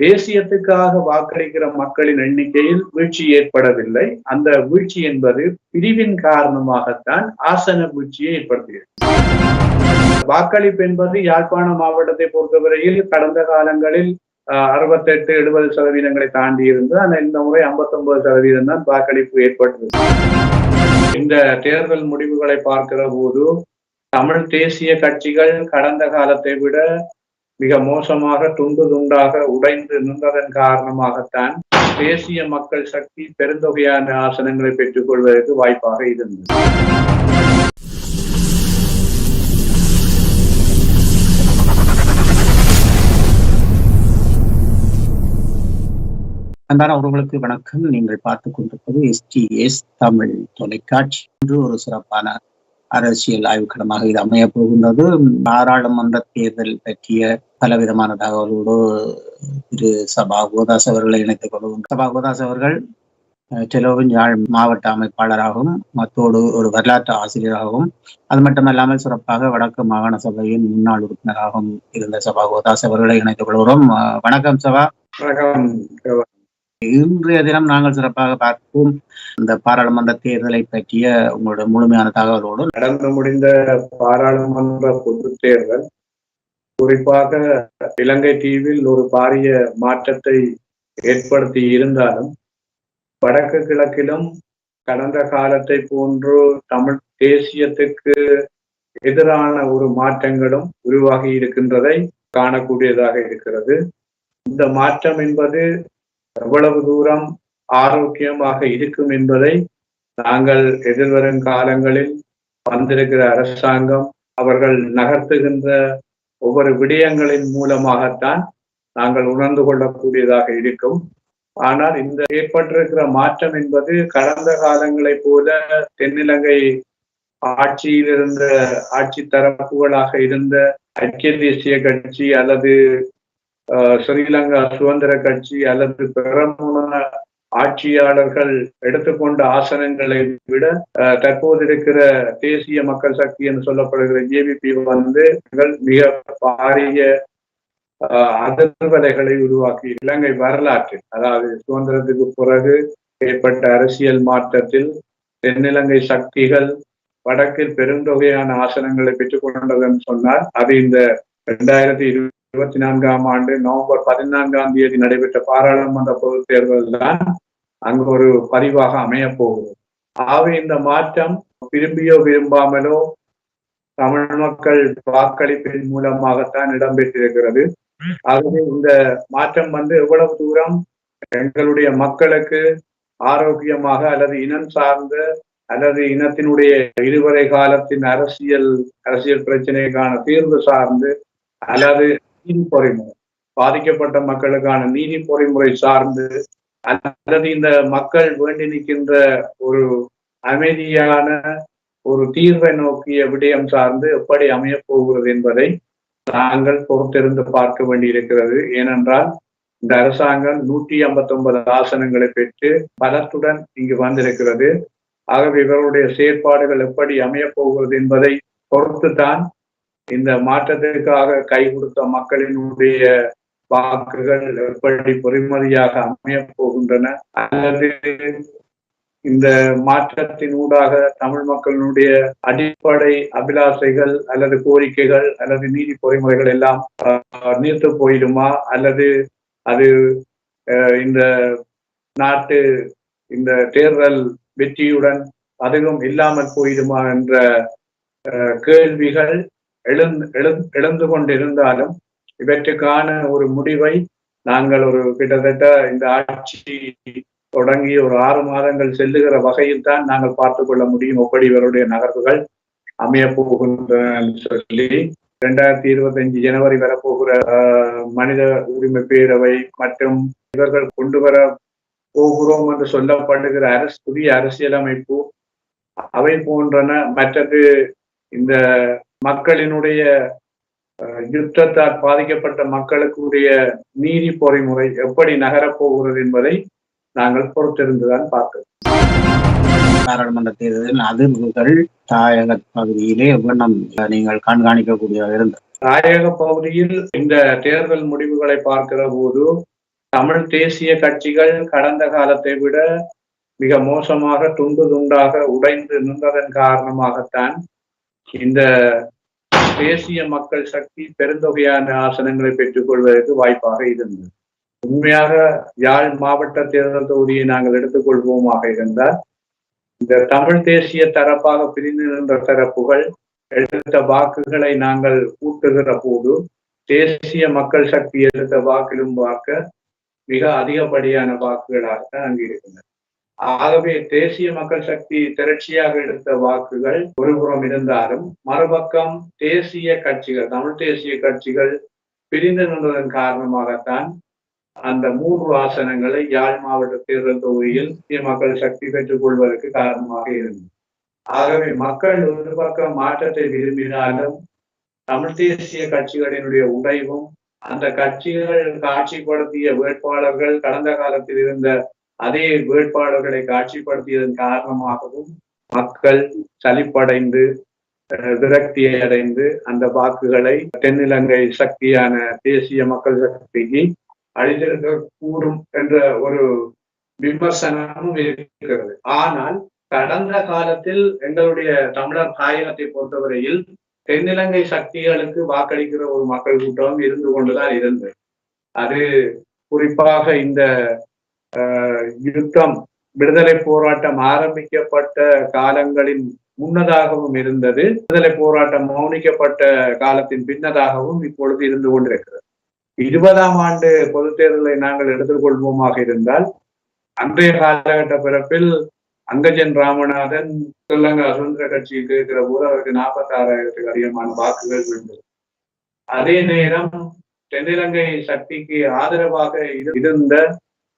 தேசியத்துக்காக வாக்களிக்கிற மக்களின் எண்ணிக்கையில் வீழ்ச்சி ஏற்படவில்லை. அந்த வீழ்ச்சி என்பது பிரிவின் காரணமாகத்தான் ஆசன வீழ்ச்சியை ஏற்படுத்துகிறது வாக்களிப்பு என்பது யாழ்ப்பாண மாவட்டத்தை பொறுத்தவரையில் கடந்த காலங்களில் அறுபத்தெட்டு எழுபது சதவீதங்களை தாண்டி இருந்து ஆனால் இந்த முறை ஐம்பத்தி ஒன்பது சதவீதம் தான் வாக்களிப்பு ஏற்பட்டது. இந்த தேர்தல் முடிவுகளை பார்க்கிற போது தமிழ் தேசிய கட்சிகள் கடந்த காலத்தை விட மிக மோசமாக துண்டு துண்டாக உடைந்து நின்றதன் காரணமாகத்தான் தேசிய மக்கள் சக்தி பெருந்தொகையான ஆசனங்களை பெற்றுக் கொள்வதற்கு வாய்ப்பாக இருந்தது. அன்பான உறவுகளுக்கு வணக்கம். நீங்கள் பார்த்துக் கொண்டிருப்பது எஸ்டிஎஸ் தமிழ் தொலைக்காட்சி. என்று ஒரு சிறப்பான அரசியல் ஆய்வுக்கிடமாக இது அமைய போகின்றது. பாராளுமன்ற தேர்தல் பற்றிய பலவிதமான தகவலோடு திரு சபா கோதாஸ் அவர்களை இணைத்துக் கொள்வோம். சபா கோதாஸ் அவர்கள் டெலோவின் யாழ் மாவட்ட அமைப்பாளராகவும் மத்தோடு ஒரு வரலாற்று ஆசிரியராகவும் அது மட்டுமல்லாமல் சிறப்பாக வடக்கு மாகாண சபையின் முன்னாள் உறுப்பினராகவும் இருந்த சபா கோதாஸ் அவர்களை இணைத்துக் கொள்கிறோம். வணக்கம் சபா. வணக்கம் இன்றைய தினம் நாங்கள் சிறப்பாக பார்ப்போம் இந்த பாராளுமன்ற தேர்தலை பற்றிய உங்களோட முழுமையான தகவலோடு நடந்து முடிந்த பாராளுமன்ற பொது தேர்தல் குறிப்பாக இலங்கை தீவில் ஒரு பாரிய மாற்றத்தை ஏற்படுத்தி இருந்தாலும் வடக்கு கிழக்கிலும் கடந்த காலத்தை போன்று தமிழ் தேசியத்துக்கு எதிரான ஒரு மாற்றங்களும் உருவாகி இருக்கின்றதை காணக்கூடியதாக இருக்கிறது. இந்த மாற்றம் என்பது எவ்வளவு தூரம் ஆரோக்கியமாக இருக்கும் என்பதை நாங்கள் எதிர்வரும் காலங்களில் வந்திருக்கிற அரசாங்கம் அவர்கள் நகர்த்துகின்ற ஒவ்வொரு விடயங்களின் மூலமாகத்தான் நாங்கள் உணர்ந்து கொள்ளக்கூடியதாக இருக்கும். ஆனால் இந்த ஏற்பட்டிருக்கிற மாற்றம் என்பது கடந்த காலங்களைப் போல தென்னிலங்கை ஆட்சியில் இருந்த ஆட்சி தரப்புகளாக இருந்த ஐக்கிய தேசிய கட்சி அல்லது ஸ்ரீலங்கா சுதந்திர கட்சி அல்லது பிரமுன ஆட்சியாளர்கள் எடுத்துக்கொண்ட ஆசனங்களை விட தற்போது இருக்கிற தேசிய மக்கள் சக்தி என்று சொல்லப்படுகிற ஜேபிபி வந்து மிக பாரிய அதிர்வலைகளை உருவாக்கி இலங்கை வரலாற்றில் அதாவது சுதந்திரத்துக்கு பிறகு ஏற்பட்ட அரசியல் மாற்றத்தில் தென்னிலங்கை சக்திகள் வடக்கில் பெருந்தொகையான ஆசனங்களை பெற்றுக் கொண்டதுன்னு சொன்னால் அது இந்த இரண்டாயிரத்தி இருபத்தி நான்காம் ஆண்டு நவம்பர் பதினான்காம் தேதி நடைபெற்ற பாராளுமன்ற பொது தேர்தல் தான் அங்கு ஒரு பதிவாக அமைய போகுது ஆகவே இந்த மாற்றம் விரும்பியோ விரும்பாமலோ தமிழ் மக்கள் வாக்களிப்பின் மூலமாகத்தான் இடம்பெற்றிருக்கிறது. ஆகவே இந்த மாற்றம் வந்து எவ்வளவு தூரம் எங்களுடைய மக்களுக்கு ஆரோக்கியமாக அல்லது இனம் சார்ந்த அல்லது இனத்தினுடைய இருவரை காலத்தின் அரசியல் அரசியல் பிரச்சனைக்கான தீர்வு சார்ந்து அல்லது நீதி பொறிமுறை. பாதிக்கப்பட்ட மக்களுக்கான நீதி பொறிமுறை சார்ந்து அல்லது இந்த மக்கள் வேண்டி நிற்கின்ற ஒரு அமைதியான ஒரு தீர்வை நோக்கிய விடயம் சார்ந்து எப்படி அமையப் போகிறது என்பதை நாங்கள் பொறுத்திருந்து பார்க்க வேண்டியிருக்கிறது. ஏனென்றால் இந்த அரசாங்கம் நூற்றி ஐம்பத்தி ஒன்பது ஆசனங்களை பெற்று பலத்துடன் இங்கு வந்திருக்கிறது. ஆகவே இவர்களுடைய செயற்பாடுகள் எப்படி அமையப் போகிறது என்பதை பொறுத்துத்தான் இந்த மாற்றத்திற்காக கை கொடுத்த மக்களினுடைய வாக்குகள் எப்படி பொறிமதியாக அமைய போகின்றன அல்லது இந்த மாற்றத்தின் ஊடாக தமிழ் மக்களினுடைய அடிப்படை அபிலாசைகள் அல்லது கோரிக்கைகள் அல்லது நீதி பொறிமுறைகள் எல்லாம் நீர்த்து போயிடுமா? அல்லது அது இந்த நாட்டு இந்த தேர்தல் வெற்றியுடன் அதுவும் இல்லாமல் போயிடுமா? என்ற கேள்விகள் எழுந்து எழுந்து கொண்டிருந்தாலும் இவற்றுக்கான ஒரு முடிவை நாங்கள் ஒரு கிட்டத்தட்ட இந்த ஆட்சி தொடங்கி ஒரு ஆறு மாதங்கள் செல்லுகிற வகையில் தான் நாங்கள் பார்த்து கொள்ள முடியும். எப்படி இவருடைய நகர்வுகள் அமைய போகின்றன சொல்லி இரண்டாயிரத்தி இருபத்தி அஞ்சு ஜனவரி வரப்போகிற மனித உரிமை பேரவை மற்றும் இவர்கள் கொண்டு வர போகிறோம் என்று சொல்லப்படுகிற அரசு புதிய அரசியலமைப்பு அவை போன்றன. மற்றது இந்த மக்களினுடைய யுத்தத்தால் பாதிக்கப்பட்ட மக்களுக்குரிய நீதி பொறிமுறை எப்படி நகரப்போகிறது என்பதை நாங்கள் பொறுத்திருந்துதான் பார்க்கிறோம் பாராளுமன்ற தேர்தலில் அதிர்வுகள் தாயக பகுதியிலே எவ்வளம் நீங்கள் கண்காணிக்கக்கூடியதாக இருந்தது. தாயக பகுதியில் இந்த தேர்தல் முடிவுகளை பார்க்கிற போது தமிழ் தேசிய கட்சிகள் கடந்த காலத்தை விட மிக மோசமாக துண்டு துண்டாக உடைந்து நின்றதன் காரணமாகத்தான் இந்த தேசிய மக்கள் சக்தி பெருந்தொகையான ஆசனங்களை பெற்றுக் கொள்வதற்கு வாய்ப்பாக இருந்தது. உண்மையாக யாழ் மாவட்ட தேர்தல் தொகுதியை நாங்கள் எடுத்துக்கொள்வோமாக இருந்தால் இந்த தமிழ் தேசிய தரப்பாக பிரிந்து நின்ற தரப்புகள் எடுத்த வாக்குகளை நாங்கள் கூட்டுகிற போது தேசிய மக்கள் சக்தி எடுத்த வாக்கிலும் பார்க்க மிக அதிகப்படியான வாக்குகளாக அங்கு இருக்கின்றன. ஆகவே தேசிய மக்கள் சக்தி திரட்சியாக எடுத்த வாக்குகள் ஒருபுறம் இருந்தாலும் மறுபக்கம் தேசிய கட்சிகள் தமிழ் தேசிய கட்சிகள் பிரிந்து நின்றதன் காரணமாகத்தான் அந்த மூன்று ஆசனங்களை யாழ் மாவட்ட தேர்தல் தொகுதியில் தேசிய மக்கள் சக்தி பெற்றுக் கொள்வதற்கு காரணமாக இருந்தது. ஆகவே மக்கள் ஒரு பக்கம் மாற்றத்தை விரும்பினாலும் தமிழ் தேசிய கட்சிகளினுடைய உடைவும் அந்த கட்சிகள் காட்சிப்படுத்திய வேட்பாளர்கள் கடந்த காலத்தில் இருந்த அதே வேட்பாளர்களை காட்சிப்படுத்தியதன் காரணமாகவும் மக்கள் சலிப்படைந்து விரக்தி அடைந்து அந்த வாக்குகளை தென்னிலங்கை சக்தியான தேசிய மக்கள் சக்திக்கு அழிந்திருக்க கூடும் என்ற ஒரு விமர்சனமும் இருக்கிறது. ஆனால் கடந்த காலத்தில் எங்களுடைய தமிழர் தாயகத்தை பொறுத்தவரையில் தென்னிலங்கை சக்திகளுக்கு வாக்களிக்கிற ஒரு மக்கள் கூட்டம் இருந்து கொண்டுதான் இருந்தது. அது குறிப்பாக இந்த யுத்தம் விடுதலை போராட்டம் ஆரம்பிக்கப்பட்ட காலங்களின் முன்னதாகவும் இருந்தது. விடுதலை போராட்டம் மௌனிக்கப்பட்ட காலத்தின் பின்னதாகவும் இப்பொழுது இருந்து கொண்டிருக்கிறது. இருபதாம் ஆண்டு பொது தேர்தலை நாங்கள் எடுத்துக்கொள்வோமாக இருந்தால் அன்றைய காலகட்ட பிறப்பில் அங்கஜன் ராமநாதன் ஸ்ரீலங்கா சுதந்திர கட்சிக்கு இருக்கிற போது அவருக்கு நாற்பத்தி ஆறாயிரத்துக்கு அதிகமான வாக்குகள் விழுந்தது. அதே நேரம் தென்னிலங்கை சக்திக்கு ஆதரவாக இருந்த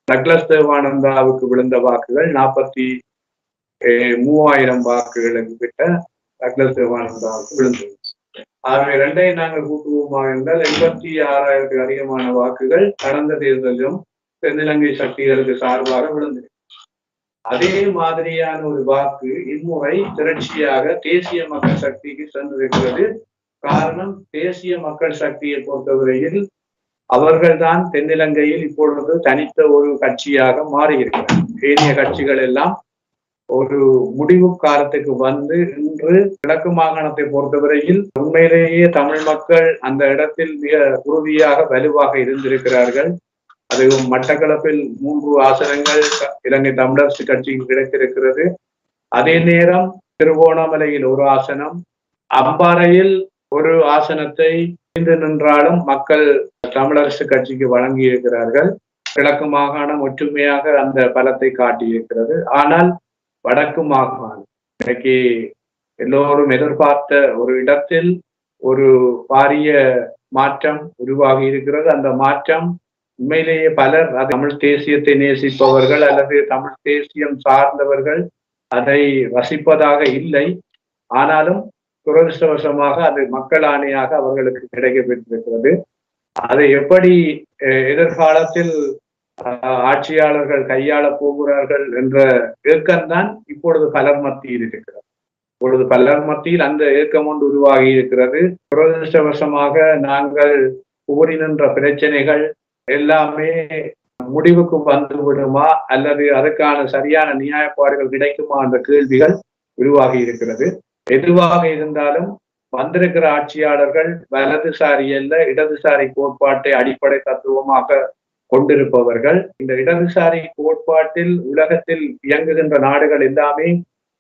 டக்ளஸ் தேவானந்தாவுக்கு விழுந்த வாக்குகள் நாற்பத்தி மூவாயிரம் வாக்குகளுக்கு கிட்ட டக்ளஸ் தேவானந்தாவுக்கு விழுந்தது. ஆகவே இரண்டையும் நாங்கள் கூட்டுவோமாக இருந்தால் எண்பத்தி ஆறாயிரத்துக்கு அதிகமான வாக்குகள் கடந்த தேர்தலிலும் தென்னிலங்கை சக்திகளுக்கு சார்பாக விழுந்தது. அதே மாதிரியான ஒரு வாக்கு இம்முறை திரட்சியாக தேசிய மக்கள் சக்திக்கு சென்றிருக்கிறது. காரணம் தேசிய மக்கள் சக்தியை பொறுத்தவரையில் அவர்கள்தான் தென்னிலங்கையில் இப்பொழுது தனித்த ஒரு கட்சியாக மாறியிருக்கிறார். ஏனைய கட்சிகள் எல்லாம் ஒரு முடிவு காலத்துக்கு வந்து இன்று கிழக்கு மாகாணத்தை பொறுத்தவரையில் உண்மையிலேயே தமிழ் மக்கள் அந்த இடத்தில் மிக உறுதியாக வலுவாக இருந்திருக்கிறார்கள். அதுவும் மட்டக்களப்பில் மூன்று ஆசனங்கள் இலங்கை தமிழரசு கட்சிக்கு கிடைத்திருக்கிறது. அதே நேரம் திருவோணமலையில் ஒரு ஆசனம் அம்பாறையில் ஒரு ஆசனத்தை நின்றாலும் மக்கள் தமிழரசு கட்சிக்கு வழங்கி இருக்கிறார்கள் கிழக்கு மாகாணம் ஒற்றுமையாக அந்த பலத்தை காட்டியிருக்கிறது. ஆனால் வடக்கு மாகாணம் இன்னைக்கு எல்லோரும் எதிர்பார்த்த ஒரு இடத்தில் ஒரு பாரிய மாற்றம் உருவாகி இருக்கிறது. அந்த மாற்றம் உண்மையிலேயே பலர் தமிழ் தேசியத்தை நேசிப்பவர்கள் அல்லது தமிழ் தேசியம் சார்ந்தவர்கள் அதை ரசிப்பதாக இல்லை. ஆனாலும் துரதிருஷ்டவசமாக அது மக்கள் ஆணையாக அவர்களுக்கு கிடைக்கப்பட்டிருக்கிறது அதை எப்படி எதிர்காலத்தில் ஆட்சியாளர்கள் கையாள போகிறார்கள் என்ற ஏக்கம்தான் இப்பொழுது பலர் மத்தியில் இருக்கிறது. இப்பொழுது பலர் மத்தியில் அந்த ஏக்கம் ஒன்று உருவாகி இருக்கிறது. துரதிருஷ்டவசமாக நாங்கள் கூறி நின்ற பிரச்சனைகள் எல்லாமே முடிவுக்கு வந்துவிடுமா அல்லது அதுக்கான சரியான நியாயப்பாடுகள் கிடைக்குமா? என்ற கேள்விகள் உருவாகி இருக்கிறது. எதுவாக இருந்தாலும் வந்திருக்கிற ஆட்சியாளர்கள் வலதுசாரி அல்ல இடதுசாரி கோட்பாட்டை அடிப்படை தத்துவமாக கொண்டிருப்பவர்கள். இந்த இடதுசாரி கோட்பாட்டில் உலகத்தில் இயங்குகின்ற நாடுகள் எல்லாமே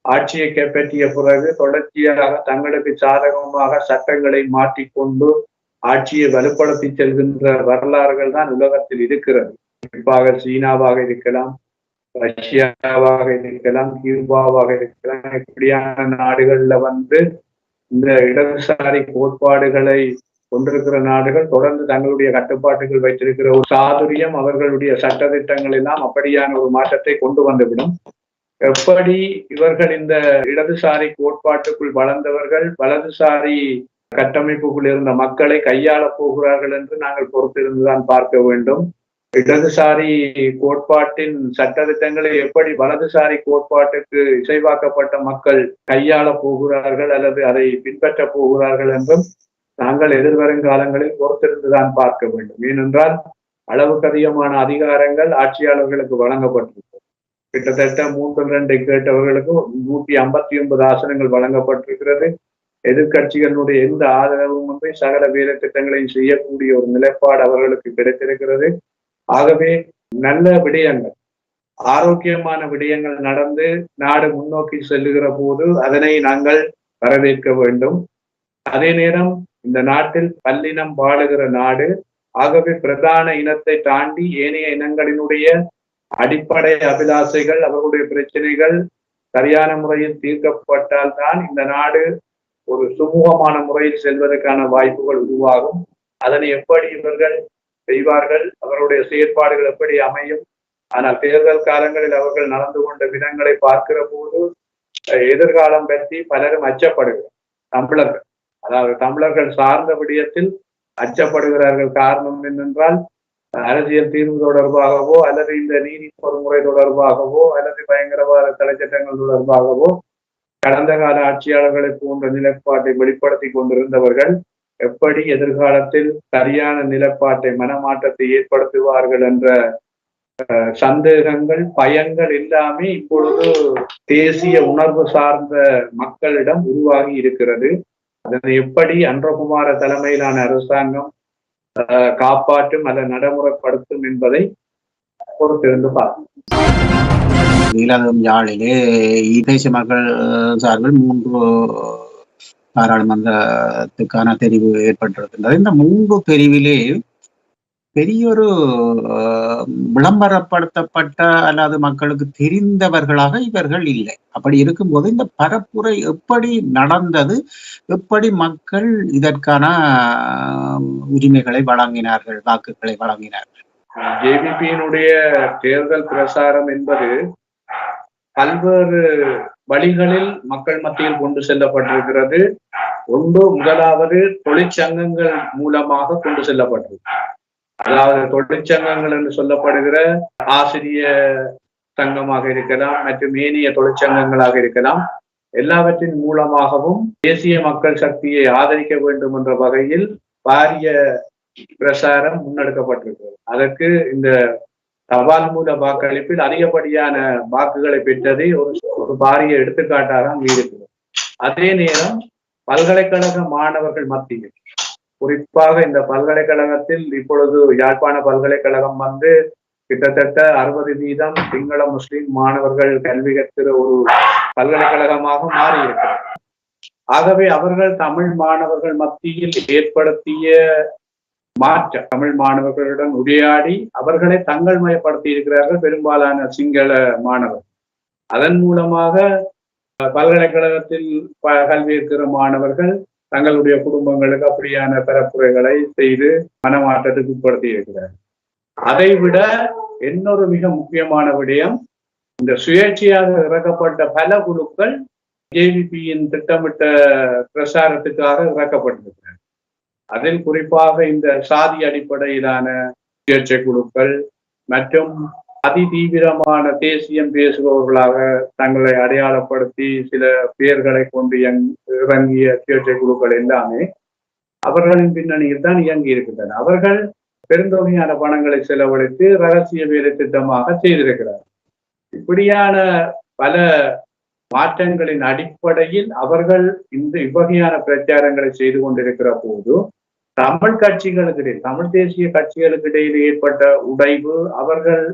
ஆட்சியை கைப்பற்றிய பிறகு தொடர்ச்சியாக தங்களுக்கு சாதகமாக சட்டங்களை மாற்றிக்கொண்டு ஆட்சியை வலுப்படுத்தி செல்கின்ற வரலாறுகள் தான் உலகத்தில் இருக்கிறது. குறிப்பாக சீனாவாக இருக்கலாம் ரஷ்யாவாக இருக்கலாம் கியூபாவாக இருக்கலாம் இப்படியான நாடுகள்ல வந்து இந்த இடதுசாரி கோட்பாடுகளை கொண்டிருக்கிற நாடுகள் தொடர்ந்து தங்களுடைய கட்டுப்பாட்டுகள் வைத்திருக்கிற ஒரு சாதுரியம் அவர்களுடைய சட்டத்திட்டங்கள் எல்லாம் அப்படியான ஒரு மாற்றத்தை கொண்டு வந்துவிடும். எப்படி இவர்கள் இந்த இடதுசாரி கோட்பாட்டுக்குள் வளர்ந்தவர்கள் வலதுசாரி கட்டமைப்புக்குள் இருந்த மக்களை கையாள போகிறார்கள் என்று நாங்கள் பொறுத்திருந்துதான் பார்க்க வேண்டும். இடதுசாரி கோட்பாட்டின் சட்டத்திட்டங்களை எப்படி வலதுசாரி கோட்பாட்டுக்கு இசைவாக்கப்பட்ட மக்கள் கையாள போகிறார்கள் அல்லது அதை பின்பற்ற போகிறார்கள் என்றும் நாங்கள் எதிர்வரும் காலங்களில் பொறுத்திருந்துதான் பார்க்க வேண்டும். ஏனென்றால் அளவுக்கு அதிகமான அதிகாரங்கள் ஆட்சியாளர்களுக்கு வழங்கப்பட்டிருக்கிறது. கிட்டத்தட்ட மூன்று ரெண்டு கேட்டவர்களுக்கு நூற்றி ஐம்பத்தி ஒன்பது ஆசனங்கள் வழங்கப்பட்டிருக்கிறது. எதிர்கட்சிகளுடைய எந்த ஆதரவும் வந்து சகல வேலை திட்டங்களையும் செய்யக்கூடிய ஒரு நிலைப்பாடு அவர்களுக்கு கிடைத்திருக்கிறது. ஆகவே நல்ல விடயங்கள் ஆரோக்கியமான விடயங்கள் நடந்து நாடு முன்னோக்கி செல்லுகிற போது அதனை நாங்கள் வரவேற்க வேண்டும். அதே நேரம் இந்த நாட்டில் பல்லினம் வாழுகிற நாடு ஆகவே பிரதான இனத்தை தாண்டி ஏனைய இனங்களினுடைய அடிப்படை அபிலாசைகள் அவர்களுடைய பிரச்சனைகள் சரியான முறையில் தீர்க்கப்பட்டால் தான் இந்த நாடு ஒரு சுமூகமான முறையில் செல்வதற்கான வாய்ப்புகள் உருவாகும். அதனை எப்படி இவர்கள் செய்வார்கள் அவருடைய செயற்பாடுகள் எப்படி அமையும்? ஆனால் தேர்தல் காலங்களில் அவர்கள் நடந்து கொண்ட விதங்களை பார்க்கிற போது எதிர்காலம் பற்றி பலரும் அச்சப்படுகிறார். தமிழர்கள் அதாவது தமிழர்கள் சார்ந்த விடயத்தில் அச்சப்படுகிறார்கள் காரணம் என்னென்றால் அரசியல் தீர்வு தொடர்பாகவோ அல்லது இந்த நீதி பொறுமுறை தொடர்பாகவோ அல்லது பயங்கரவாத தலைச்சட்டங்கள் தொடர்பாகவோ கடந்த கால ஆட்சியாளர்களை போன்ற நிலைப்பாட்டை வெளிப்படுத்தி கொண்டிருந்தவர்கள் எப்படி எதிர்காலத்தில் சரியான நிலப்பாட்டை மனமாற்றத்தை ஏற்படுத்துவார்கள் என்ற சந்தேகங்கள் பயங்கள் எல்லாமே இப்பொழுது தேசிய உணர்வு சார்ந்த மக்களிடம் உருவாகி இருக்கிறது. அதனை எப்படி அன்றகுமார தலைமையிலான அரசாங்கம் காப்பாற்றும் அதை நடைமுறைப்படுத்தும் என்பதை பொறுத்திருந்து பார்க்கணும் நீலகம் யாழிலே தேசிய மக்கள் சார்பில் மூன்று பாராளுமன்றத்துக்கான தெரிவு ஏற்பட்டிருக்கின்றது. இந்த மூன்று தெரிவிலே பெரியொரு விளம்பரப்படுத்தப்பட்ட அல்லது மக்களுக்கு தெரிந்தவர்களாக இவர்கள் இல்லை. அப்படி இருக்கும்போது இந்த பரப்புரை எப்படி நடந்தது? எப்படி மக்கள் இதற்கான உரிமைகளை வழங்கினார்கள் வாக்குகளை வழங்கினார்கள்? ஜேபிபியினுடைய தேர்தல் பிரசாரம் என்பது பல்வேறு வழிகளில் மக்கள் மத்தியில் கொண்டு செல்லப்பட்டிருக்கிறது. ஒன்று முதலாவது தொழிற்சங்கங்கள் மூலமாக கொண்டு செல்லப்பட்டிருக்கு அதாவது தொழிற்சங்கங்கள் என்று சொல்லப்படுகிற ஆசிரிய சங்கமாக இருக்கலாம் மற்றும் ஏனைய தொழிற்சங்கங்களாக இருக்கலாம். எல்லாவற்றின் மூலமாகவும் தேசிய மக்கள் சக்தியை ஆதரிக்க வேண்டும் என்ற வகையில் பாரிய பிரசாரம் முன்னெடுக்கப்பட்டிருக்கிறது. அதற்கு இந்த தபால் மூல வாக்களிப்பில் அதிகப்படியான வாக்குகளை பெற்றதை ஒரு ஒரு பாரிய எடுத்துக்காட்டாக அங்கு இருக்கிறது. அதே நேரம் பல்கலைக்கழக மாணவர்கள் மத்தியில் குறிப்பாக இந்த பல்கலைக்கழகத்தில் இப்பொழுது யாழ்ப்பாண பல்கலைக்கழகம் வந்து கிட்டத்தட்ட அறுபது வீதம் சிங்கள முஸ்லிம் மாணவர்கள் கல்வி கற்கிற ஒரு பல்கலைக்கழகமாக மாறியிருக்கிறது. ஆகவே அவர்கள் தமிழ் மாணவர்கள் மத்தியில் ஏற்படுத்திய மாற்ற தமிழ் மாணவர்களுடன் உரையாடி அவர்களை தங்கள் மயப்படுத்தி இருக்கிறார்கள் பெரும்பாலான சிங்கள மாணவர். அதன் மூலமாக பல்கலைக்கழகத்தில் கல்வி இருக்கிற மாணவர்கள் தங்களுடைய குடும்பங்களுக்கு அப்படியான பரப்புரைகளை செய்து மனமாற்றத்துக்கு உட்படுத்தி இருக்கிறார் அதை விட இன்னொரு மிக முக்கியமான விடயம் இந்த சுயேட்சையாக இறக்கப்பட்ட பல குழுக்கள் ஜேவிபியின் திட்டமிட்ட பிரசாரத்துக்காக இறக்கப்பட்டிருக்கிறார் அதில் குறிப்பாக இந்த சாதி அடிப்படையிலான சுயேட்சை குழுக்கள் மற்றும் அதி தீவிரமான தேசியம் பேசுபவர்களாக தங்களை அடையாளப்படுத்தி சில பெயர்களை கொண்டு இறங்கிய சுயேட்சை குழுக்கள் எல்லாமே அவர்களின் பின்னணியில் தான் இயங்கி இருக்கின்றன. அவர்கள் பெருந்தொகையான பணங்களை செலவழித்து ரகசிய வேலை திட்டமாக செய்திருக்கிறார். இப்படியான பல மாற்றங்களின் அடிப்படையில் அவர்கள் இந்த இவ்வகையான பிரச்சாரங்களை செய்து கொண்டிருக்கிற போது தமிழ் கட்சிகளுக்கிடையில் தமிழ் தேசிய கட்சிகளுக்கு இடையில் ஏற்பட்ட உடைவு அவர்கள்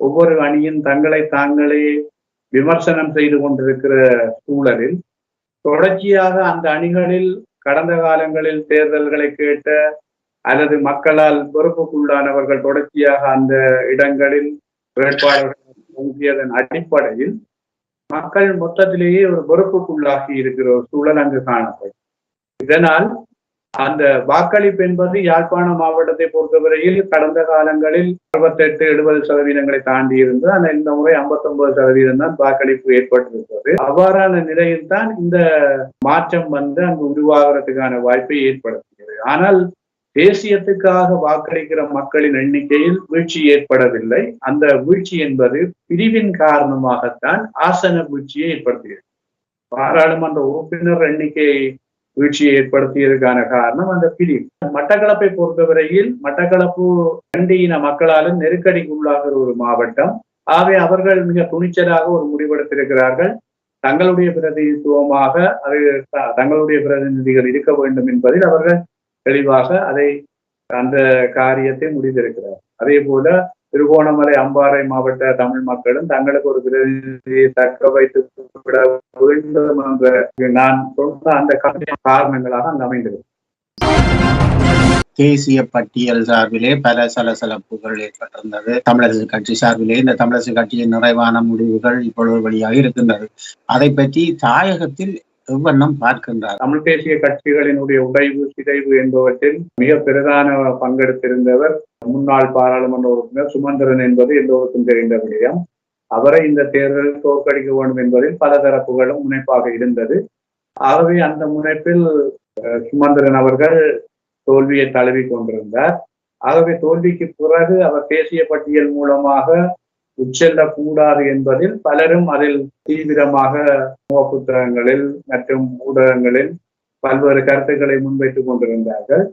ஒவ்வொரு அணியும் தங்களை தாங்களே விமர்சனம் செய்து கொண்டிருக்கிற சூழலில் தொடர்ச்சியாக அந்த அணிகளில் கடந்த காலங்களில் தேர்தல்களை கேட்ட அல்லது மக்களால் பொறுப்புக்குள்ளானவர்கள் தொடர்ச்சியாக அந்த இடங்களில் வேட்பாளர்கள் தோன்றியதன் அடிப்படையில் மக்கள் மொத்தத்திலேயே ஒரு பொறுப்புக்குள்ளாகி இருக்கிற ஒரு சூழல் அங்கு காணப்படும். இதனால் அந்த வாக்களிப்பு என்பது யாழ்ப்பாண மாவட்டத்தை பொறுத்தவரையில் கடந்த காலங்களில் அறுபத்தெட்டு எழுபது சதவீதங்களை தாண்டி இருந்து ஆனால் இந்த முறை ஐம்பத்தி ஒன்பது சதவீதம் தான் வாக்களிப்பு ஏற்பட்டிருக்கிறது அவ்வாறான நிலையில் தான் இந்த மாற்றம் வந்து அங்கு உருவாகிறதுக்கான வாய்ப்பை ஏற்படுத்துகிறது ஆனால் தேசியத்துக்காக வாக்களிக்கிற மக்களின் எண்ணிக்கையில் வீழ்ச்சி ஏற்படவில்லை. அந்த வீழ்ச்சி என்பது பிரிவின் காரணமாகத்தான் ஆசன வீழ்ச்சியை ஏற்படுத்துகிறது பாராளுமன்ற உறுப்பினர் எண்ணிக்கை வீழ்ச்சியை ஏற்படுத்தியதற்கான காரணம் அந்த பிரிவு மட்டக்களப்பை பொறுத்தவரையில் மட்டக்களப்பு இரண்டு இன மக்களாலும் நெருக்கடிக்கு உள்ளாகிற ஒரு மாவட்டம். ஆகவே அவர்கள் மிக துணிச்சலாக ஒரு முடிவெடுத்திருக்கிறார்கள். தங்களுடைய பிரதிநிதித்துவமாக அது தங்களுடைய பிரதிநிதிகள் இருக்க வேண்டும் என்பதில் அவர்கள் தெளிவாக அதை அந்த காரியத்தை முடிந்திருக்கிறார் அதே போல திருகோணமலை அம்பாறை மாவட்ட தமிழ் மக்களும் தங்களுக்கு ஒரு பிரதிநிதியை தக்க வைத்து விட வேண்டும் என்ற நான் சொன்ன அந்த காரணங்களாக அங்கு அமைந்தது. தேசிய பட்டியல் சார்பிலே பல சலசலப்புகள் ஏற்பட்டிருந்தது. தமிழரசு கட்சி சார்பிலே இந்த தமிழரசு கட்சியின் நிறைவான முடிவுகள் இப்பொழுது வழியாக இருக்கின்றது. அதை பற்றி தாயகத்தில் எவ்வண்ணம் பார்க்கின்றார். தமிழ் தேசிய கட்சிகளினுடைய உடைவு சிதைவு என்பவற்றில் மிக பிரதான பங்கெடுத்திருந்தவர் முன்னாள் பாராளுமன்ற உறுப்பினர் சுமந்திரன் என்பது எல்லோருக்கும் தெரிந்த விடயம். அவரை இந்த தேர்தலில் தோற்கடிக்க வேண்டும் என்பதில் பல தரப்புகளும் முனைப்பாக இருந்தது. ஆகவே அந்த முனைப்பில் அஹ், சுமந்திரன் அவர்கள் தோல்வியை தழுவி கொண்டிருந்தார். ஆகவே தோல்விக்கு பிறகு அவர் தேசிய பட்டியல் மூலமாக உட்செல்லக்கூடாது என்பதில் பலரும் அதில் தீவிரமாக புத்தகங்களில் மற்றும் ஊடகங்களில் பல்வேறு கருத்துக்களை முன்வைத்துக் கொண்டிருந்தார்கள்.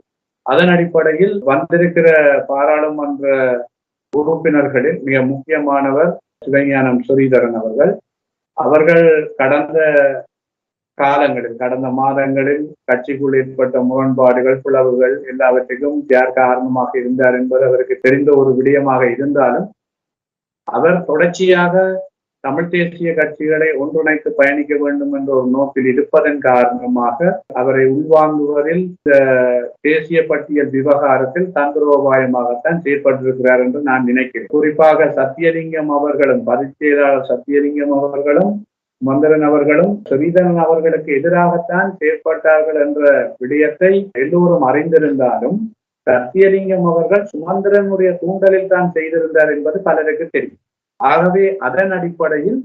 அதன் அடிப்படையில் வந்திருக்கிற பாராளுமன்ற உறுப்பினர்களில் மிக முக்கியமானவர் சிவஞானம் ஸ்ரீதரன் அவர்கள். அவர்கள் கடந்த காலங்களில் கடந்த மாதங்களில் கட்சிக்குள் ஏற்பட்ட முரண்பாடுகள் பிளவுகள் எல்லாவற்றையும் யார் காரணமாக இருந்தார் என்பது அவருக்கு தெரிந்த ஒரு விடயமாக இருந்தாலும் அவர் தொடர்ச்சியாக தமிழ் தேசிய கட்சிகளை ஒன்றிணைத்து பயணிக்க வேண்டும் என்ற ஒரு நோக்கில் இருப்பதன் காரணமாக அவரை உள்வாங்குவதில் இந்த தேசிய பட்டியல் விவகாரத்தில் தந்திரோபாயமாகத்தான் செயற்பட்டிருக்கிறார் என்று நான் நினைக்கிறேன். குறிப்பாக சத்தியலிங்கம் அவர்களும் பதிச்செயலாளர் சத்தியலிங்கம் அவர்களும் மந்திரன் அவர்களும் ஸ்ரீதரன் அவர்களுக்கு எதிராகத்தான் செயற்பட்டார்கள் என்ற விடயத்தை எல்லோரும் அறிந்திருந்தாலும் சத்தியலிங்கம் அவர்கள் சுமந்திரனுடைய தூண்டலில் தான் செய்திருந்தார் என்பது பலருக்கு தெரியும். ஆகவே அதன் அடிப்படையில்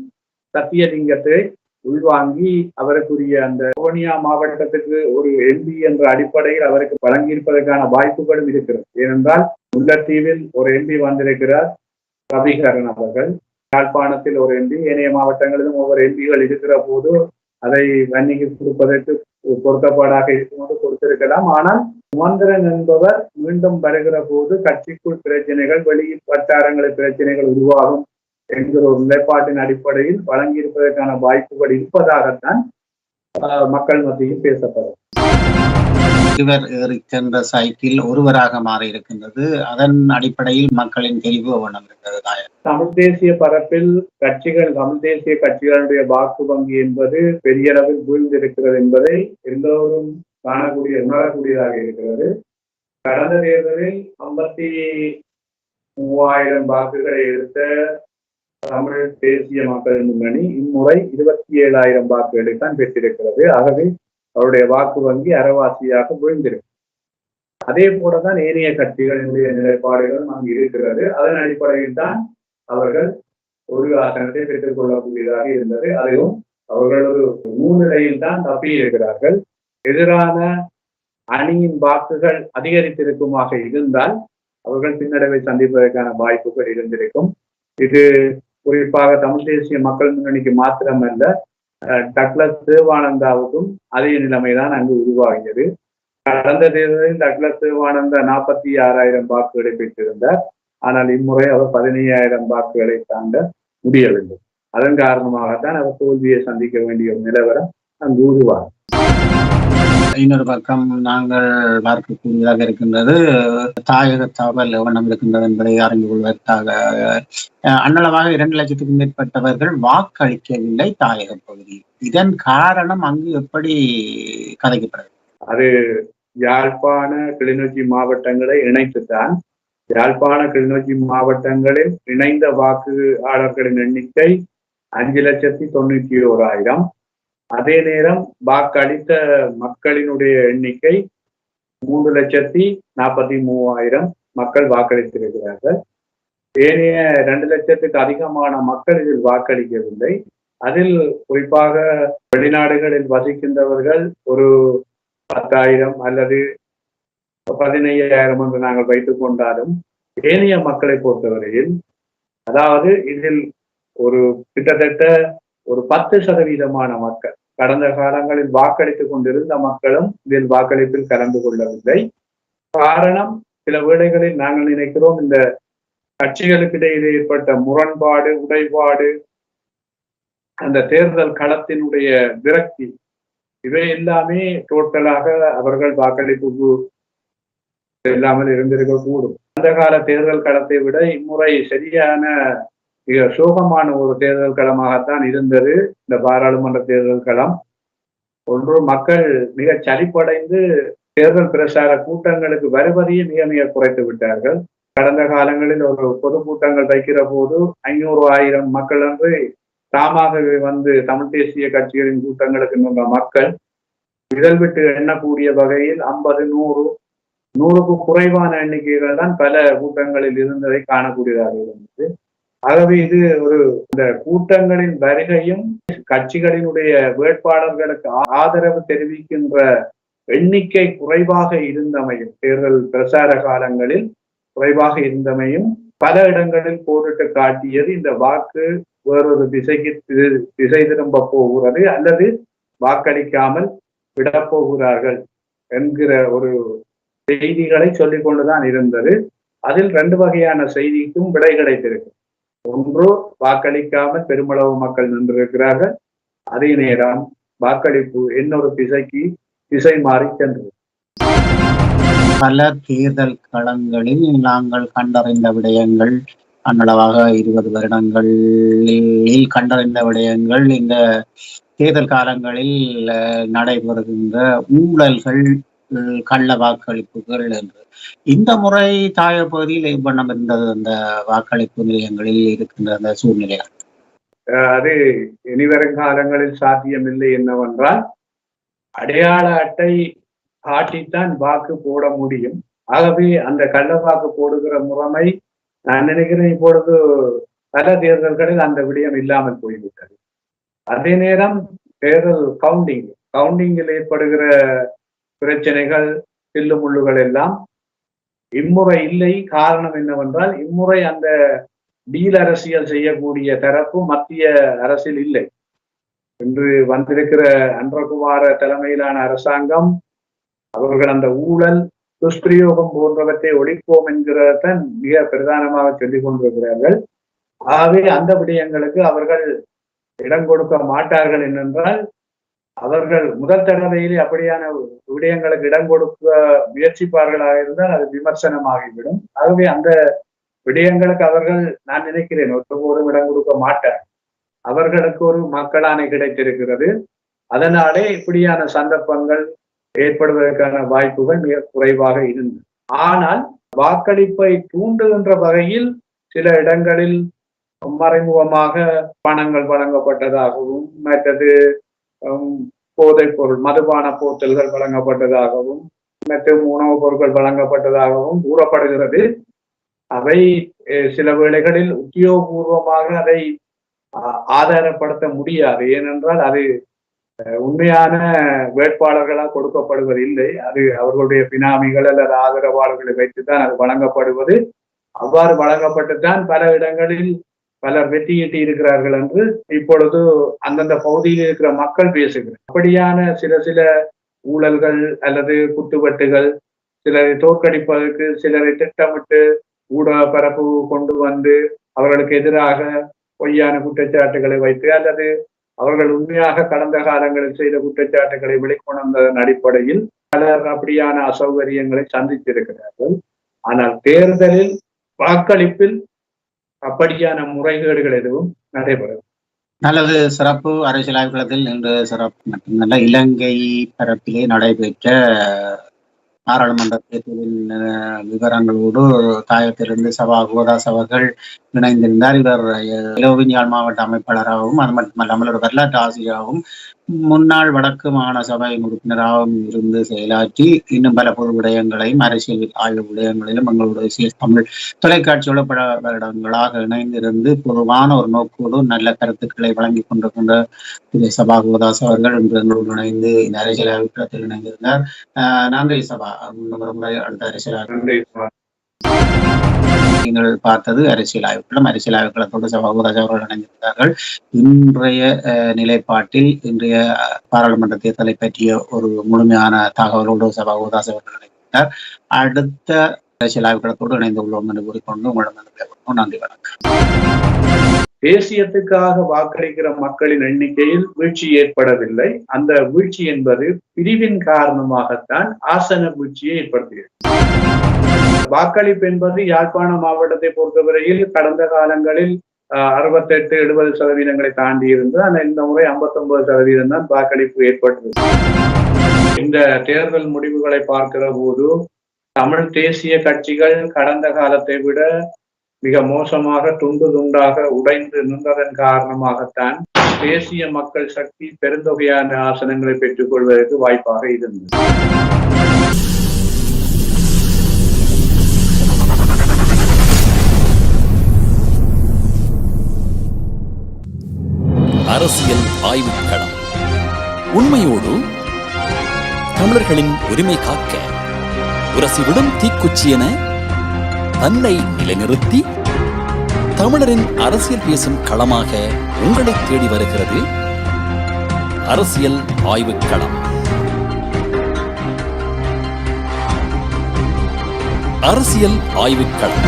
சத்தியலிங்கத்தை உள்வாங்கி அவருக்குரிய அந்த கோனியா மாவட்டத்துக்கு ஒரு எம்பி என்ற அடிப்படையில் அவருக்கு வழங்கியிருப்பதற்கான வாய்ப்புகளும் இருக்கிறது. ஏனென்றால் முல்லைத்தீவில் ஒரு எம்பி வந்திருக்கிறார் ரவிகரன் அவர்கள். யாழ்ப்பாணத்தில் ஒரு எம்பி ஏனைய மாவட்டங்களிலும் ஒவ்வொரு எம்பிகள் இருக்கிற போது அதை வன்னிக்கு கொடுப்பதற்கு பொருத்தப்பாடாக இருக்கும்போது கொடுத்திருக்கலாம். ஆனால் சுமந்திரன் என்பவர் மீண்டும் வருகிற போது கட்சிக்குள் பிரச்சனைகள் வெளி வட்டாரங்களில் பிரச்சனைகள் உருவாகும் என்கிற ஒரு நிலைப்பாட்டின் அடிப்படையில் வழங்கியிருப்பதற்கான வாய்ப்புகள் இருப்பதாகத்தான் மக்கள் மத்தியில் பேசப்படும். இருவர் இருக்கின்ற சைக்கிள் ஒருவராக மாறி இருக்கின்றது அதன் அடிப்படையில் மக்களின் தெரிவு எவ்வண்ணம் இருக்கிறது தாயகம் தமிழ் தேசிய பரப்பில் கட்சிகள் தமிழ் தேசிய கட்சிகளுடைய வாக்கு வங்கி என்பது பெரிய அளவில் வீழ்ந்திருக்கிறது என்பதை எல்லோரும் காணக்கூடிய உணரக்கூடியதாக இருக்கிறது. கடந்த தேர்தலில் ஐம்பத்தி மூவாயிரம் வாக்குகளை எடுத்த தமிழ் தேசிய மக்கள் முன்னணி இம்முறை இருபத்தி ஏழாயிரம் வாக்குகளை தான் பெற்றிருக்கிறது. ஆகவே அவருடைய வாக்கு வங்கி அறவாசியாக வீழ்ந்திருக்கு. அதே போலதான் ஏனைய கட்சிகளினுடைய நிலைப்பாடுகள் அங்கு இருக்கிறது. அதன் அடிப்படையில் தான் அவர்கள் ஒரு ஆசனத்தை பெற்றுக் கொள்ளக்கூடியதாக இருந்தது. அதுவும் அவர்கள் ஒரு முன்னிலையில் தான் தப்பி இருக்கிறார்கள் எதிரான அணியின் வாக்குகள் அதிகரித்திருக்குமாக இருந்தால் அவர்கள் பின்னடைவை சந்திப்பதற்கான வாய்ப்புகள் இருந்திருக்கும். இது குறிப்பாக தமிழ் தேசிய மக்கள் முன்னணிக்கு மாத்திரமல்ல அஹ், டக்ளஸ் தேவானந்தாவுக்கும் அதே நிலைமைதான் அங்கு உருவாகியது. கடந்த தேர்தலில் டக்ளஸ் தேவானந்தா நாற்பத்தி ஆறாயிரம் வாக்குகளை பெற்றிருந்தார். ஆனால் இம்முறை அவர் பதினையாயிரம் வாக்குகளை தாண்ட முடியவில்லை. அதன் காரணமாகத்தான் அவர் தோல்வியை சந்திக்க வேண்டிய நிலவரம் அங்கு உருவாகும் இன்னொரு பக்கம் நாங்கள் பார்க்கக்கூடியதாக இருக்கின்றது தாயக தகவல் எவ்வண்ணம் இருக்கின்றது என்பதை அறிந்து கொள்வதற்காக அஹ், அன்னளவாக இரண்டு லட்சத்துக்கும் மேற்பட்டவர்கள் வாக்களிக்கவில்லை தாயக பகுதியில் இதன் காரணம் அங்கு எப்படி கதைக்கப்படுது அது யாழ்ப்பாண கிளிநொச்சி மாவட்டங்களை இணைத்துத்தான் யாழ்ப்பாண கிளிநொச்சி மாவட்டங்களில் இணைந்த வாக்காளர்களின் எண்ணிக்கை அஞ்சு லட்சத்தி தொண்ணூத்தி ஓராயிரம் அதே நேரம் வாக்களித்த மக்களினுடைய எண்ணிக்கை மூன்று லட்சத்தி நாற்பத்தி மூவாயிரம் மக்கள் வாக்களித்திருக்கிறார்கள். ஏனைய ரெண்டு லட்சத்துக்கு அதிகமான மக்கள் இதில் வாக்களிக்கவில்லை. அதில் குறிப்பாக வெளிநாடுகளில் வசிக்கின்றவர்கள் ஒரு பத்தாயிரம் அல்லது பதினையாயிரம் என்று நாங்கள் வைத்துக் கொண்டாலும் ஏனைய மக்களை பொறுத்தவரையில் அதாவது இதில் ஒரு கிட்டத்தட்ட ஒரு பத்து சதவீதமான மக்கள் கடந்த காலங்களில் வாக்களித்துக் கொண்டிருந்த மக்களும் இதில் வாக்களிப்பில் கலந்து கொள்ளவில்லை. காரணம் சில வேளைகளில் நாங்கள் நினைக்கிறோம் இந்த கட்சிகளுக்கு இடையில் ஏற்பட்ட முரண்பாடு உடைபாடு அந்த தேர்தல் களத்தினுடைய விரக்தி இவை எல்லாமே டோட்டலாக அவர்கள் வாக்களிப்புக்கு இல்லாமல் இருந்திருக்க கூடும் அந்த கால தேர்தல் களத்தை விட இம்முறை சரியான சோகமான ஒரு தேர்தல் களமாகத்தான் இருந்தது. இந்த பாராளுமன்ற தேர்தல் களம். ஒன்று மக்கள் மிக சளிப்படைந்து தேர்தல் பிரச்சார கூட்டங்களுக்கு வருவதையே மிக மிக குறைத்து விட்டார்கள். கடந்த காலங்களில் ஒரு பொதுக்கூட்டங்கள் வைக்கிற போது ஐநூறு ஆயிரம் மக்கள் என்று தாமாகவே வந்து தமிழ் தேசிய கட்சிகளின் கூட்டங்களுக்கு நின்ற மக்கள் இதழ் விட்டு எண்ணக்கூடிய வகையில் ஐம்பது நூறு நூறுக்கு குறைவான எண்ணிக்கைகள் தான் பல கூட்டங்களில் இருந்ததை காணக்கூடியதாக இருந்தது. ஆகவே இது ஒரு இந்த கூட்டங்களின் வருகையும் கட்சிகளினுடைய வேட்பாளர்களுக்கு ஆதரவு தெரிவிக்கின்ற எண்ணிக்கை குறைவாக இருந்தமையும் தேர்தல் பிரசார காலங்களில் குறைவாக இருந்தமையும் பல இடங்களில் போட்டுட்டு காட்டியது இந்த வாக்கு வேறொரு திசைக்கு திசை திரும்ப போகிறது அல்லது வாக்களிக்காமல் விடப்போகிறார்கள் என்கிற ஒரு செய்திகளை சொல்லிக்கொண்டுதான் இருந்தது. அதில் ரெண்டு வகையான செய்திக்கும் விடை கிடைத்திருக்கு. ஒன்று வாக்களிக்காமல் பெருமளவு மக்கள் நின்றிருக்கிறார்கள். அதே நேரம் வாக்களிப்பு இன்னொரு திசைக்கு திசை மாறி சென்றது. பல தேர்தல் களங்களில் நாங்கள் கண்டறிந்த விடயங்கள் அன்னளவாக இருபது வருடங்களில் கண்டறிந்த விடயங்கள் இந்த தேர்தல் காலங்களில் நடைபெறுகின்ற ஊழல்கள் கள்ள வாக்களிப்புகள் என்று. இந்த முறை தாய பகுதியில் எவ்வண்ணம் இருந்தது அந்த வாக்களிப்பு நிலையங்களில் இருக்கின்ற அந்த சூழ்நிலைகள். அது இனிவரும் காலங்களில் சாத்தியமில்லை என்னவென்றால் அடையாள அட்டை காட்டித்தான் வாக்கு போட முடியும். ஆகவே அந்த கள்ள வாக்கு போடுகிற முறைமை நான் நினைக்கிறேன் இப்பொழுது பல தேர்தல்களில் அந்த விடயம் இல்லாமல் போய்விட்டது. அதே நேரம் தேர்தல் கவுண்டிங் கவுண்டிங்கில் ஏற்படுகிற பிரச்சனைகள் சில்லு முள்ளுகள் எல்லாம் இம்முறை இல்லை. காரணம் என்னவென்றால் இம்முறை அந்த டீல் அரசியல் செய்யக்கூடிய தரப்பு மத்திய அரசில் இல்லை. இன்று வந்திருக்கிற அன்றகுமார தலைமையிலான அரசாங்கம் அவர்கள் அந்த ஊழல் துஷ்பிரயோகம் போன்றவற்றை ஒழிப்போம் என்கிறதான் மிக பிரதானமாக சொல்லிக் கொண்டிருக்கிறார்கள். ஆகவே அந்த விடயங்களுக்கு அவர்கள் இடம் கொடுக்க மாட்டார்கள் என்னென்றால் அவர்கள் முதல் தடவையிலே அப்படியான விடயங்களுக்கு இடம் கொடுக்க முயற்சிப்பார்களாக இருந்தால் அது விமர்சனமாகிவிடும். ஆகவே அந்த விடயங்களுக்கு அவர்கள் நான் நினைக்கிறேன் ஒருபோதும் இடம் கொடுக்க மாட்டார். அவர்களுக்கு ஒரு மக்களானை கிடைத்திருக்கிறது. அதனாலே இப்படியான சந்தர்ப்பங்கள் ஏற்படுவதற்கான வாய்ப்புகள் மிக குறைவாக இருந்தது ஆனால் வாக்களிப்பை தூண்டுகின்ற வகையில் சில இடங்களில் மறைமுகமாக பணங்கள் வழங்கப்பட்டதாகவும் மற்றது போதைப் பொருள் மதுபான போத்தல்கள் வழங்கப்பட்டதாகவும் மற்றும் உணவுப் பொருட்கள் வழங்கப்பட்டதாகவும் கூறப்படுகிறது. அவை சில வேளைகளில் உத்தியோகபூர்வமாக அதை ஆதாரப்படுத்த முடியாது. ஏனென்றால் அது உண்மையான வேட்பாளர்களால் கொடுக்கப்படுவது இல்லை அது அவர்களுடைய பினாமிகள் அல்லது ஆதரவாளர்களை வைத்துதான் அது வழங்கப்படுவது. அவ்வாறு வழங்கப்பட்டுத்தான் பல இடங்களில் பலர் வெற்றியீட்டி இருக்கிறார்கள் என்று இப்பொழுது அந்தந்த பகுதியில் இருக்கிற மக்கள் பேசுகிறார். அப்படியான சில சில ஊழல்கள் அல்லது குத்துவட்டுகள் சிலரை தோற்கடிப்பதற்கு சிலரை திட்டமிட்டு ஊடக பரப்பு கொண்டு வந்து அவர்களுக்கு எதிராக பொய்யான குற்றச்சாட்டுகளை வைத்து அல்லது அவர்கள் உண்மையாக கடந்த காலங்களில் செய்த குற்றச்சாட்டுகளை வெளிக்கொணர்ந்ததன் அடிப்படையில் பலர் அப்படியான அசௌகரியங்களை சந்தித்திருக்கிறார்கள். ஆனால் தேர்தலில் வாக்களிப்பில் அப்படியான முறைகேடுகள் எதுவும் நடைபெறும் நல்லது சிறப்பு. அரசியல் ஆய்வுகளத்தில் இன்று சிறப்பு மட்டுமல்ல இலங்கை பரப்பிலே நடைபெற்ற நாடாளுமன்ற தேர்தலின் விவரங்களோடு தாயத்திலிருந்து சபா கோதாஸ் அவர்கள் இணைந்திருந்தார். இவர் இளவிஞ்சால் மாவட்ட அமைப்பாளராகவும் அது மட்டுமல்லாமல் ஒரு வரலாற்று ஆசிரியராகவும் முன்னாள் வடக்கு மாகாண சபை உறுப்பினராகவும் இருந்து செயலாற்றி இன்னும் பல பொது விடயங்களையும் அரசியல் ஆய்வு விடயங்களிலும் எங்களுடைய தமிழ் தொலைக்காட்சியோட பல வருடங்களாக இணைந்திருந்து பொதுவான ஒரு நோக்கோடு நல்ல கருத்துக்களை வழங்கி கொண்டிருக்கின்ற திரு சபா கோதாஸ் அவர்கள் இன்று எங்களோடு இணைந்து இந்த அரசியல் அபிப்பிராயத்தில் இணைந்திருந்தார். நன்றி சபா. முறை அடுத்த அரசியல் நன்றி நீங்கள் பார்த்தது அரசியல் ஆய்வுகளும் அரசியல் ஆய்வுகளத்தோடு சபாபுராஜ் அவர்கள் இணைந்திருந்தார்கள். இன்றைய நிலைப்பாட்டில் இன்றைய பாராளுமன்ற தேர்தலை பற்றிய ஒரு முழுமையான தகவலோடு சபாபுராஜ் அவர்கள் இணைந்திருந்தார். அடுத்த அரசியல் ஆய்வுகளத்தோடு இணைந்து உள்ளோம் என்று கூறிக்கொண்டு உங்களிடம் நன்றி வணக்கம். தேசியத்துக்காக வாக்களிக்கிற மக்களின் எண்ணிக்கையில் வீழ்ச்சி ஏற்படவில்லை. அந்த வீழ்ச்சி என்பது பிரிவின் காரணமாகத்தான் ஆசன வீழ்ச்சியை ஏற்படுத்துகிறது வாக்களிப்பு என்பது யாழ்ப்பாண மாவட்டத்தை பொறுத்தவரையில் கடந்த காலங்களில் அறுபத்தெட்டு எழுபது சதவீதங்களை தாண்டி இருந்தது ஆனால் இந்த முறை 59% சதவீதம் தான் வாக்களிப்பு ஏற்பட்டது. இந்த தேர்தல் முடிவுகளை பார்க்கிற போது தமிழ் தேசிய கட்சிகள் கடந்த காலத்தை விட மிக மோசமாக துண்டு துண்டாக உடைந்து நின்றதன் காரணமாகத்தான் தேசிய மக்கள் சக்தி பெருந்தொகையான ஆசனங்களை பெற்றுக் கொள்வதற்கு வாய்ப்பாக இருந்தது. அரசியல் ஆய்வுக் களம். உண்மையோடு தமிழர்களின் உரிமை காக்க உரசிவிடும் தீக்குச்சி என தன்னை நிலைநிறுத்தி தமிழரின் அரசியல் பேசும் களமாக உங்களை தேடி வருகிறது அரசியல் ஆய்வுக்களம் அரசியல் ஆய்வுக்களம்